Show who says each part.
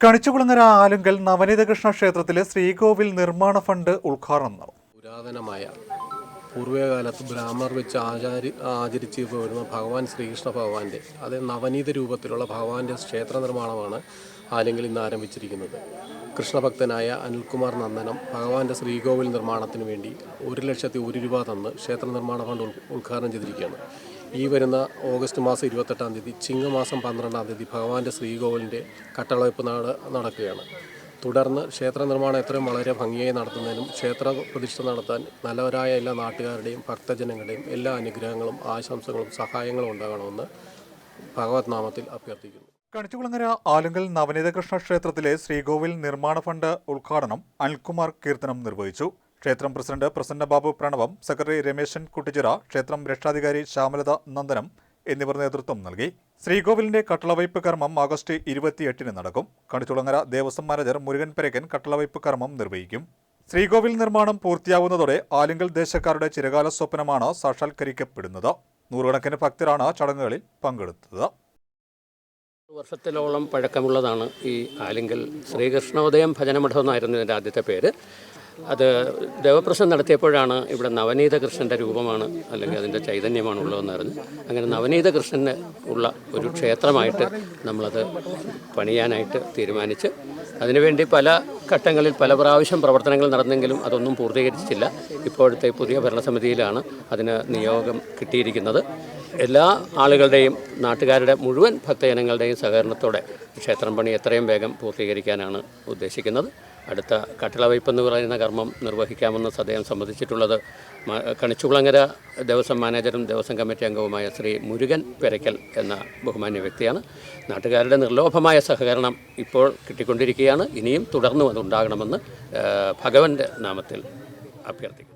Speaker 1: കണിച്ചുകുളങ്ങര ആലുങ്കൽ നവനീത കൃഷ്ണ ക്ഷേത്രത്തിലെ ശ്രീകോവിൽ നിർമ്മാണ ഫണ്ട് ഉദ്ഘാടനം നടന്നു.
Speaker 2: പുരാതനമായ പൂർവകാലത്ത് ബ്രാഹ്മർ വെച്ച് ആചാരി ആചരിച്ച് വരുന്ന ഭഗവാൻ ശ്രീകൃഷ്ണ ഭഗവാന്റെ അത് നവനീത രൂപത്തിലുള്ള ഭഗവാന്റെ ക്ഷേത്ര നിർമ്മാണമാണ് ആലെങ്കിൽ ഇന്ന് ആരംഭിച്ചിരിക്കുന്നത്. കൃഷ്ണഭക്തനായ അനിൽകുമാർ നന്ദനം ഭഗവാന്റെ ശ്രീകോവിൽ നിർമ്മാണത്തിന് വേണ്ടി ഒരു ലക്ഷത്തി ഒരു രൂപ തന്ന് ക്ഷേത്ര നിർമ്മാണ ഫണ്ട് ഉദ് ഉദ്ഘാടനം ചെയ്തിരിക്കുകയാണ്. ഈ വരുന്ന ഓഗസ്റ്റ് മാസം ഇരുപത്തെട്ടാം തീയതി ചിങ്ങമാസം പന്ത്രണ്ടാം തീയതി ഭഗവാന്റെ ശ്രീകോവിലിന്റെ കട്ടളവയ്പ്പ് നാട് നടക്കുകയാണ്. തുടർന്ന് ക്ഷേത്ര നിർമ്മാണം എത്രയും വളരെ ഭംഗിയായി നടത്തുന്നതിനും ക്ഷേത്ര പ്രതിഷ്ഠ നടത്താൻ നല്ലവരായ എല്ലാ നാട്ടുകാരുടെയും ഭക്തജനങ്ങളുടെയും എല്ലാ അനുഗ്രഹങ്ങളും ആശംസകളും സഹായങ്ങളും ഉണ്ടാകണമെന്ന് ഭഗവത് നാമത്തിൽ അഭ്യർത്ഥിക്കുന്നു.
Speaker 1: കണിച്ചുകുളങ്ങര ആലുങ്കൽ നവനീതകൃഷ്ണ ക്ഷേത്രത്തിലെ ശ്രീകോവിൽ നിർമ്മാണ ഫണ്ട് ഉദ്ഘാടനം അനിൽകുമാർ കീർത്തനം നിർവഹിച്ചു. ക്ഷേത്രം പ്രസിഡന്റ് പ്രസന്നബാബു പ്രണവം സെക്രട്ടറി രമേശൻ കുട്ടിച്ചിറ ക്ഷേത്രം രക്ഷാധികാരി ശ്യാമലത നന്ദനം എന്നിവർ നേതൃത്വം നൽകി. ശ്രീകോവിലിന്റെ കട്ടളവയ്പ് കർമ്മം ആഗസ്റ്റ് ഇരുപത്തിയെട്ടിന് നടക്കും. കണിച്ചുളങ്ങര ദേവസ്വം മാനേജർ മുരുകൻ പെരക്കൻ കട്ടളവയ്പ് കർമ്മം നിർവഹിക്കും. ശ്രീകോവിൽ നിർമ്മാണം പൂർത്തിയാവുന്നതോടെ ആലിംഗൽ ദേശക്കാരുടെ ചിരകാല സ്വപ്നമാണ് സാക്ഷാത്കരിക്കപ്പെടുന്നത്. നൂറുകണക്കിന് ഭക്തരാണ് ചടങ്ങുകളിൽ പങ്കെടുത്തത്.
Speaker 3: വർഷത്തിലോളം പഴക്കമുള്ളതാണ് ഈ ആലിങ്കൽ ശ്രീകൃഷ്ണോദയം ഭജനമഠം എന്നായിരുന്നു ഇതിന്റെ ആദ്യത്തെ പേര്. അത് ദേവപ്രശ്നം നടത്തിയപ്പോഴാണ് ഇവിടെ നവനീത കൃഷ്ണന്റെ രൂപമാണ് അല്ലെങ്കിൽ അതിന്റെ ചൈതന്യമാണ് ഉള്ളതെന്ന് അറിഞ്ഞ്. അങ്ങനെ നവനീത കൃഷ്ണന് ഉള്ള ഒരു ക്ഷേത്രമായിട്ട് നമ്മളത് പണിയാനായിട്ട് തീരുമാനിച്ച് അതിനുവേണ്ടി പല ഘട്ടങ്ങളിൽ പല പ്രാവശ്യം പ്രവർത്തനങ്ങൾ നടന്നെങ്കിലും അതൊന്നും പൂർത്തീകരിച്ചില്ല ഇപ്പോഴത്തെ പുതിയ ഭരണസമിതിയിലാണ് അതിന് നിയോഗം കിട്ടിയിരിക്കുന്നത്. എല്ലാ ആളുകളുടെയും നാട്ടുകാരുടെ മുഴുവൻ ഭക്തജനങ്ങളുടെയും സഹകരണത്തോടെ ക്ഷേത്രം പണി എത്രയും വേഗം പൂർത്തീകരിക്കാനാണ് ഉദ്ദേശിക്കുന്നത്. അടുത്ത കട്ടിളവയ്പ് എന്ന് പറയുന്ന കർമ്മം നിർവഹിക്കാമെന്ന് സദയം സമ്മതിച്ചിട്ടുള്ളത്. മ- കണിച്ചുകുളങ്ങര ദേവസ്വം മാനേജറും ദേവസ്വം കമ്മിറ്റി അംഗവുമായ ശ്രീ മുരുകൻ പെരയ്ക്കൽ എന്ന ബഹുമാന്യ വ്യക്തിയാണ്. നാട്ടുകാരുടെ നിർലോഭമായ സഹകരണം ഇപ്പോൾ കിട്ടിക്കൊണ്ടിരിക്കുകയാണ്. ഇനിയും തുടർന്നും അതുണ്ടാകണമെന്ന് ഭഗവന്റെ നാമത്തിൽ അഭ്യർത്ഥിക്കുന്നു.